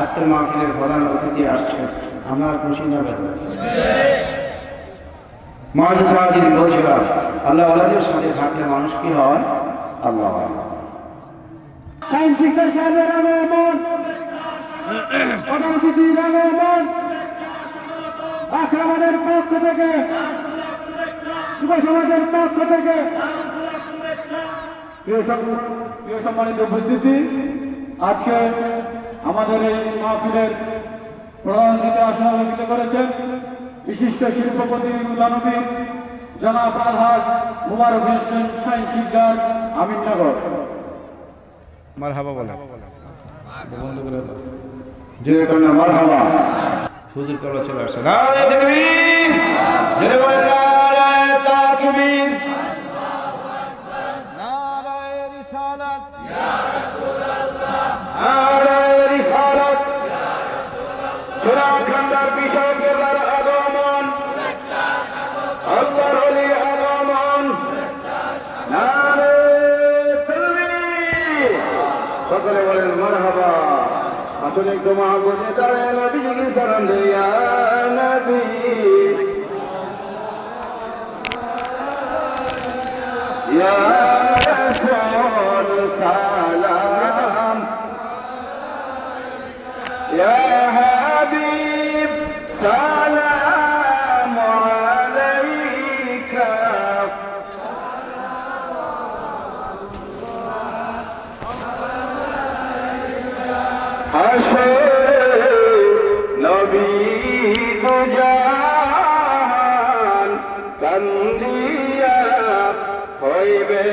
আজকের মাহফিলের প্রধান অতিথি আসছেন আপনারা খুশি না সাহাজির বলছিলাম আল্লাহ আল্লাহদের সাথে থাকলে মানুষ কি হয়? আল্লাহ আক্রমণের পক্ষ থেকে, যুব সমাজের পক্ষ থেকে। প্রিয় সম্মানিত উপস্থিতি, আজকে আমাদের এই মাহফিলের প্রধান অতিথি আসন করেছেন বিশিষ্ট শিল্পপতি উল্লানবী জনাব আলহাজ মুবারক হোসেন সায়েন্স শিক্ষার আমিননগর মারহাবা বলে জোরে করেন মারহাবা। হুজুর কবলা চলে আসছে। জোরে বলেন তাকবীর। সুরাখান্দার বিষয়কের আগমন। আল্লাহর ওলির আগমন। সকলে বলেন, মারহাবা। আসলে একটু মহাবনে দাঁড়ায় নবীজিকে সালাম দেয়া, নবী। ইয়া কান্দিয়া হইবে।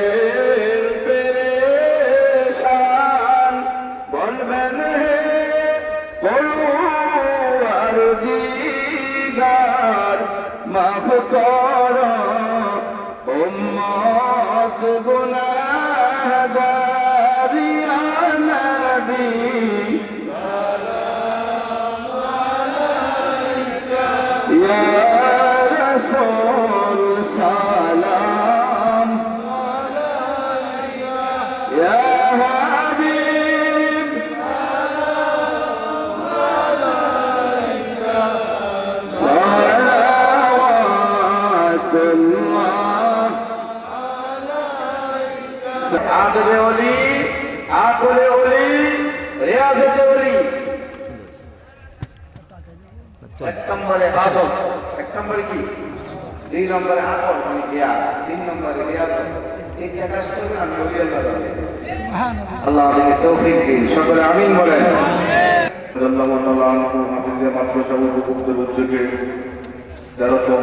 আদরে অলি আকলে অলি রিয়াজতে অলি এক নম্বরে বাদক এক নম্বরে কি? দুই নম্বরে আকল মানে জ্ঞান তিন নম্বরে রিয়াজ। তিনটা কাজ করবে আমি ওই আল্লাহ উদ্যোগে তেরোতম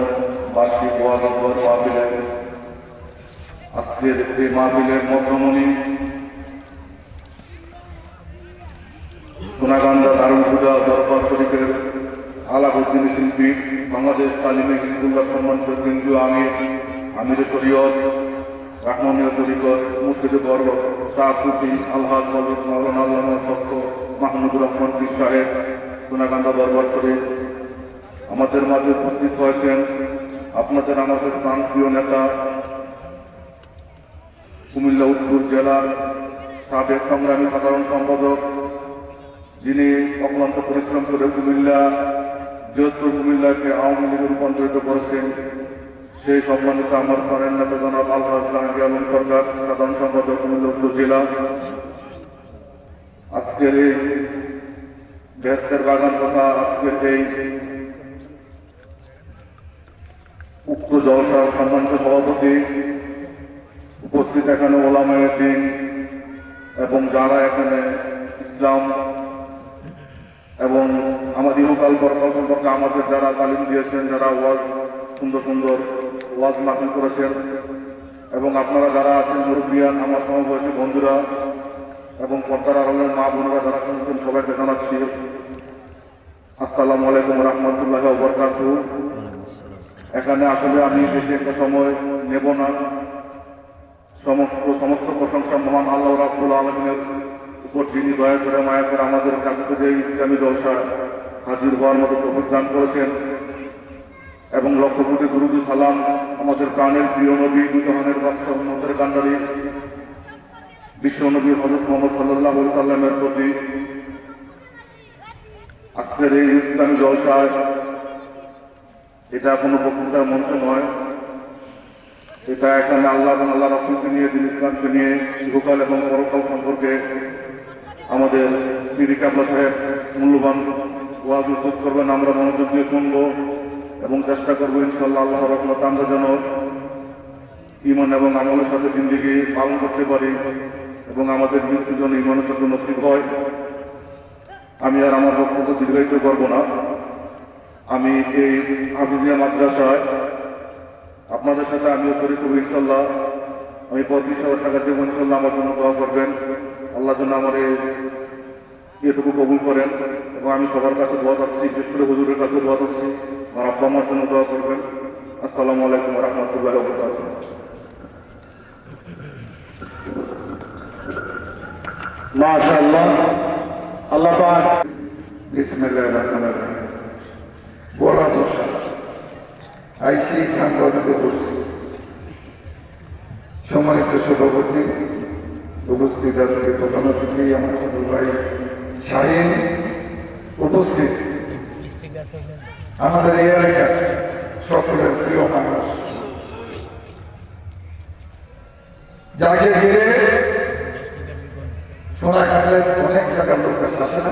বার্ষিক আজকের এই মাহফিলের মধ্যমণি। সোনাগান্ধা দারুণ পূজা দরবার শরীফের আলাউদ্দিন শিল্পী, বাংলাদেশ তালিমে হিন্দুল্লাহ সম্মানিত কেন্দ্রীয় আমির আমির শরীয়ত, রাহমানীয় তরিকত মুর্শিদে বর্গ শাহপুতি আলহাদ মল্লিক মাওলানা আল্লাহ তক্ষ মাহমুদুর রহমান পীর সাহেব দরবার শরীফ। আমাদের মাঝে উপস্থিত হয়েছেন আপনাদের আমাদের প্রাণপ্রিয় নেতা কুমিল্লা উত্তর জেলার সাবেক সংগ্রামী সাধারণ সম্পাদক, যিনি অক্লান্ত পরিশ্রম করে কুমিল্লা, বৃহত্তর কুমিল্লাকে আওয়ামী লীগে রূপান্তরিত করেছেন, সেই সম্মানিত আমার প্রাণের নেতা জনাব আল্লাহ জাহাঙ্গীর আলম সরকার, সাধারণ সম্পাদক কুমিল্লা উত্তর জেলা। আজকের এই বেস্তের বাগান তথা আজকের এই উক্ত জলসার সম্মানিত সভাপতি উপস্থিত এখানে ওলামায় দিন এবং যারা এখানে ইসলাম এবং আমাদের ইহকাল পরকাল সম্পর্কে আমাদের যারা তালিম দিয়েছেন, যারা ওয়াজ, সুন্দর সুন্দর ওয়াজ মাহফিল করেছেন এবং আপনারা যারা আছেন মুরব্বিয়ান, আমার সমবয়সী বন্ধুরা এবং পর্দার আলমের মা বোনেরা যারা শুনছেন, সবাইকে জানাচ্ছি আসসালামু আলাইকুম রহমতুল্লাহ বরকাত এখানে আসলে আমি বেশি একটা সময় নেব না। সমস্ত সমস্ত প্রশংসা মহান আল্লাহ রাবুল আলমিনের উপর যিনি দয়া করে মায়া করে আমাদের কাছে থেকে ইসলামী জলসা হাজির হওয়ার মতো তফিক দান করেছেন। এবং লক্ষ কোটি সালাম আমাদের প্রাণের প্রিয় নবী দুজনের বাদশাহ মোহাম্মদের কান্ডারি বিশ্ব নবী হজরত মোহাম্মদ সাল্লাহ সাল্লামের প্রতি আজকের এই ইসলামী জলসায় এটা কোনো বক্তৃতার মঞ্চ নয়। এটা এখানে আল্লাহ এবং আল্লাহ রসুলকে নিয়ে, দিন ইসলামকে নিয়ে ইহকাল এবং পরকাল সম্পর্কে আমাদের পিরি কাবলা সাহেব মূল্যবান ওয়াজ উদ্যোগ করবেন। আমরা মনোযোগ দিয়ে শুনব এবং চেষ্টা করব ইনশাল্লাহ আল্লাহ রহমত আমরা যেন ইমান এবং আমলের সাথে জিন্দিগি পালন করতে পারি এবং আমাদের মৃত্যু যেন ইমানের সাথে নসিব হয়। আমি আর আমার বক্তব্য দীর্ঘায়িত করব না। আমি এই হাফিজিয়া মাদ্রাসায় আপনাদের সাথে আমিও শরীর করব ইনশাল্লাহ আমি পঁয়ত্রিশ হাজার টাকা দেবো ইনশাল্লাহ আমার জন্য দোয়া করবেন। আল্লাহ জন্য আমার এটুকু কবুল করেন এবং আমি সবার কাছে দোয়া চাচ্ছি, বিশেষ করে হুজুরের কাছে দোয়া চাচ্ছি। আমার আব্বা আমার জন্য দোয়া করবেন। আসসালামু আলাইকুম রহমতুল্লাহ মাশাআল্লাহ। আল্লাহ পাক। বিসমিল্লাহির রহমানির রহিম। বড় আইসি সাংবাদিক বসছি সম্মানিত সভাপতি, উপস্থিত আজকে প্রধান অতিথি, আমার ছোট ভাই শাহিন উপস্থিত। আমাদের এই এলাকার সকলের প্রিয় মানুষ। যাকে ঘিরে সোনাকান্দের অনেক জায়গার লোক আসে না?